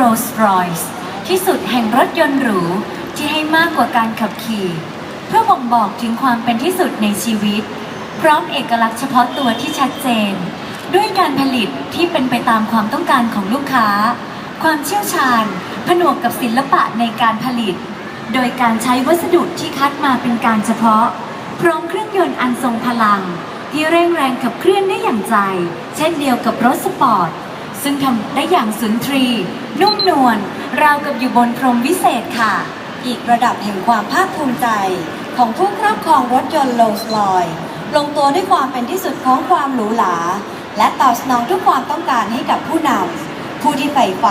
Rolls-Royce ที่สุดแห่งรถยนต์หรู ที่ให้มากกว่าการขับขี่ เพื่อบ่งบอกถึงความเป็นที่สุดในชีวิต พร้อมเอกลักษณ์เฉพาะตัวที่ชัดเจน ด้วยการผลิตที่เป็นไปตามความต้องการของลูกค้า ความเชี่ยวชาญ ผนวกกับศิลปะในการผลิต โดยการใช้วัสดุที่คัดมาเป็นการเฉพาะ พร้อมเครื่องยนต์อันทรงพลัง ที่เร่งแรงขับเคลื่อนได้อย่างใจ เช่นเดียวกับรถสปอร์ต ซึ่งทำได้อย่างสุนทรี นุ่มนวลราวกับอยู่บนพรมวิเศษค่ะ อีกระดับแห่งความภาคภูมิใจ ของผู้ครอบครองรถยนต์โรลส์รอยลงตัวด้วยความเป็นที่สุดของความหรูหรา และตอบสนองทุกความต้องการให้กับผู้นำผู้ที่ใฝ่ฝัน